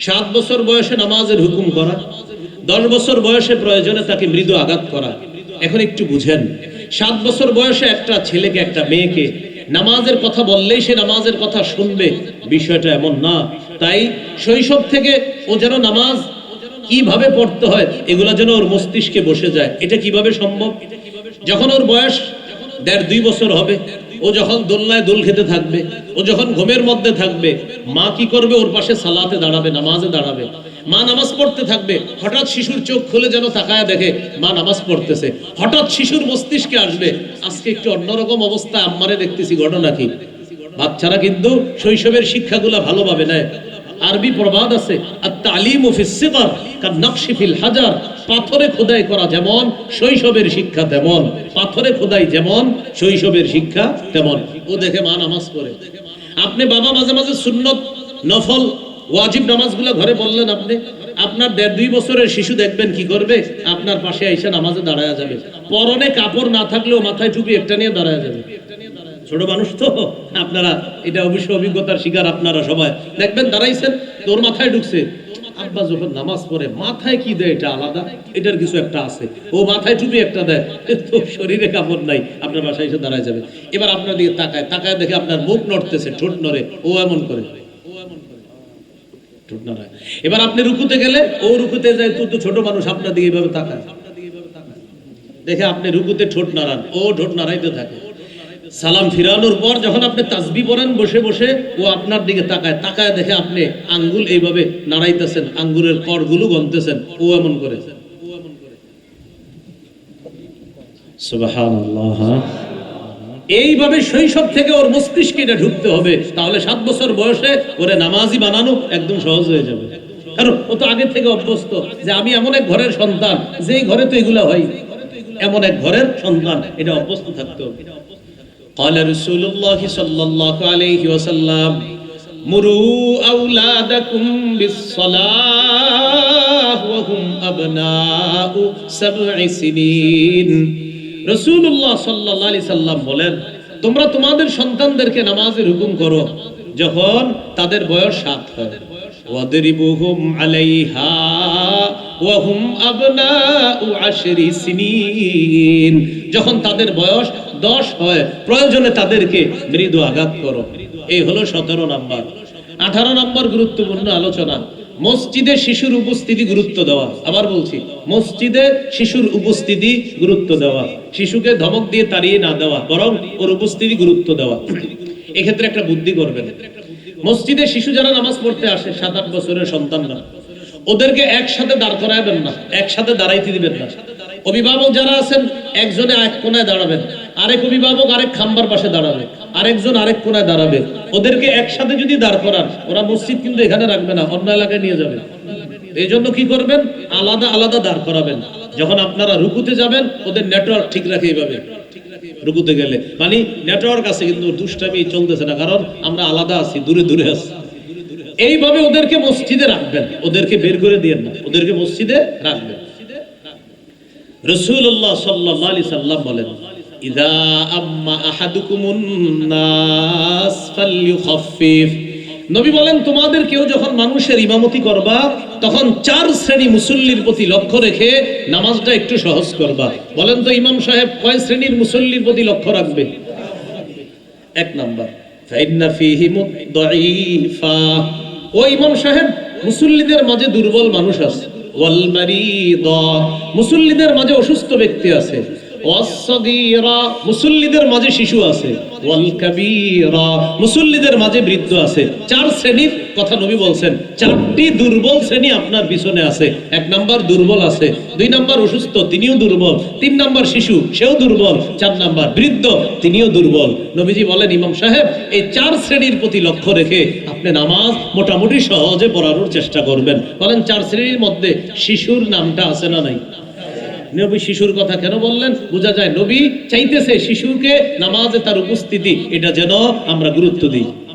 সাত বছর বয়সে নামাজের হুকুম করা, দশ বছর বয়সে প্রয়োজনে তাকে মৃদু আঘাত করা। এখন একটু বুঝেন, সাত বছর বয়সে একটা ছেলেকে, একটা মেয়েকে নামাজের কথা বললেই সে নামাজের কথা শুনবে, বিষয়টা এমন না। তাই শৈশব থেকে ও যেন নামাজ কীভাবে পড়তে হয়, এগুলা যেন ওর মস্তিষ্কে বসে যায়, এটা কীভাবে সম্ভব? যখন ওর বয়স দেড় দুই বছর হবে ও যখন দোলনায় দোল খেতে থাকবে, ও যখন ঘুমের মধ্যে থাকবে, মা কি করবে? ওর পাশে সালাতে দাঁড়াবে, নামাজে দাঁড়াবে। মা নামাজ পড়তে থাকবে, হঠাৎ শিশুর চোখ খুলে যেন তাকায় দেখে, মা নামাজ পড়তেছে। হঠাৎ শিশুর মস্তিষ্কে আসবে, আজকে একটু অন্যরকম অবস্থা, আম্মারে দেখতেছি, ঘটনা কি? বাচ্চারা কিন্তু শৈশবের শিক্ষাগুলা ভালোভাবে নেয়। আরবি প্রবাদ আছে হাজার। পাথরে খোদাই করা যেমন, শৈশবের শিক্ষা তেমন। পাথরে খোদাই যেমন, শৈশবের শিক্ষা তেমন। ও দেখে মা নামাজ পড়ে। আপনি বাবা মাঝে মাঝে সুন্নত, নফল, ওয়াজিব নামাজগুলো ঘরে বললেন আপনি, আপনার দেড় দুই বছরের শিশু দেখবেন কি করবে? আপনার পাশে আইসা নামাজে দাঁড়ায় যাবে। পরনে কাপড় না থাকলেও মাথায় টুপি একটা নিয়ে দাঁড়ায় যাবে। ছোট মানুষ তো। আপনারা, এটা অবশ্য অভিজ্ঞতার শিকার আপনারা সবাই। দেখবেন দাঁড়াইছেন, তোর মাথায় ঢুকছে। আব্বা যখন নামাজ পড়ে, মাথায় কি দেয় এটা আলাদা? এটার কিছু একটা আছে। ও মাথায় টুপি একটা দেয়। তো শরীরে কাপড় নাই, আপনার বাসায় এসে দাঁড়ায় যাবে। এবার আপনার দিকে তাকায় তাকায় দেখে আপনার মুখ নড়তেছে, ঠোঁট নড়ে। ও এমন করে। ঠোঁট নাড়ায়। এবার আপনি রুকুতে গেলে, ও রুকুতে যায়, তো তো ছোট মানুষ, আপনার দিকে এইভাবে তাকায়। দেখে আপনি রুকুতে ঠোঁট নাড়ান, ও ঠোঁট নাড়াইতে থাকে। সালাম ফিরানোর পর যখন আপনি তাসবি পড়েন, বসে বসে ও আপনার দিকে তাকায় তাকায় দেখে আপনি আঙ্গুল এইভাবে নাড়াইতেছেন আঙ্গুলের করগুলো গনতেছেন, ও এমন করে। এইভাবে শৈশব থেকে ওর মস্তিষ্কে এটা ঢুকতে হবে, তাহলে সাত বছর বয়সে ওরে নামাজি বানানো একদম সহজ হয়ে যাবে। কারণ ও তো আগে থেকে অভ্যস্ত যে আমি এমন এক ঘরের সন্তান, যেই ঘরে তো এগুলা হয়, এমন এক ঘরের সন্তান, এটা অভ্যস্ত থাকতে হবে। قال رسول الله صلى الله عليه وسلم مروا أولادكم بالصلاة وهم أبناء سبع سنين রসুল্লাহ সাল্লাহ আলি সাল্লাম বলেন তোমরা তোমাদের সন্তানদেরকে নামাজের হুকুম করো যখন তাদের বয়স সাত হয় ওয়াদরিবুহুম আলাইহা ওয়াহুম আবনাউ আশরি সিনিন যখন তাদের বয়স দশ হয়, প্রয়োজনে তাদেরকে মৃদু আঘাত করো। এই হলো সতেরো নাম্বার। আঠারো নম্বর গুরুত্বপূর্ণ আলোচনা, মসজিদে শিশুর উপস্থিতি গুরুত্ব দেওয়া। আবার বলছি, মসজিদে শিশুর উপস্থিতি গুরুত্ব দেওয়া, শিশুকে ধমক দিয়ে তাড়িয়ে না দেওয়া, বরং ওর উপস্থিতি গুরুত্ব দেওয়া। এক্ষেত্রে একটা বুদ্ধি করবেন। মসজিদে শিশু যারা নামাজ পড়তে আসে সাত আট বছরের সন্তানরা ওদেরকে একসাথে দাঁড় করাবেন না, একসাথে দাঁড়াইতে দিবেন না। অভিভাবক যারা আছেন, একজনে এক কোনায় দাঁড়াবেন। আরেক অভিভাবক আরেক খাম্বার পাশে দাঁড়াবে আরেকজন আরেক কোনায় দাঁড়াবে ওদেরকে একসাথে যদি দাঁড় করান ওরা মসজিদ কিন্তু এখানে রাখবে না অন্য এলাকায় নিয়ে যাবে এই জন্য কি করবেন আলাদা আলাদা দাঁড় করাবেন যখন আপনারা রুকুতে যাবেন ওদের নেটওয়ার্ক ঠিক রাখে এইভাবে রুকুতে গেলে মানে নেটওয়ার্ক আছে কিন্তু দুষ্টামি চলতেছে না কারণ আমরা আলাদা আছি দূরে দূরে আছি এইভাবে ওদেরকে মসজিদে রাখবেন ওদেরকে বের করে দিয়েন না ওদেরকে মসজিদে রাখবেন রসুল্লাহ সাল্লাহ আলি সাল্লাম বলেন নবী বলেন, তোমাদের কেউ যখন মানুষের ইমামতি করবা তখন চার শ্রেণি মুসল্লির প্রতি লক্ষ্য রেখে নামাজটা একটু সহজ করবা। বলেন তো ইমাম সাহেব, কয় শ্রেণির মুসল্লির প্রতি লক্ষ্য রাখবে? এক নাম্বার ও ইমাম সাহেব, মুসল্লিদের মাঝে দুর্বল মানুষ আছে। মুসল্লিদের মাঝে অসুস্থ ব্যক্তি আছে। মুসল্লিদের মাঝে শিশু আছে। মুসল্লিদের মাঝে বৃদ্ধ আছে। চার শ্রেণির কথা নবী বলছেন। চারটি দুর্বল শ্রেণি আপনার পিছনে আছে। এক নাম্বার দুর্বল আছে, দুই নাম্বার অসুস্থ, তিনিও দুর্বল। তিন নাম্বার শিশু, সেও দুর্বল। চার নাম্বার বৃদ্ধ, তিনিও দুর্বল। নবীজি বলেন, ইমাম সাহেব, এই চার শ্রেণির প্রতি লক্ষ্য রেখে আপনি নামাজ মোটামুটি সহজে পড়ানোর চেষ্টা করবেন। বলেন, চার শ্রেণির মধ্যে শিশুর নামটা আছে না নাই? নবী শিশুর কথা কেন বললেন? বোঝা যায় নবী চাইতেছে শিশুকে নামাজে তার উপস্থিতি। এটা যেন আমরা গুরুত্ব দিই।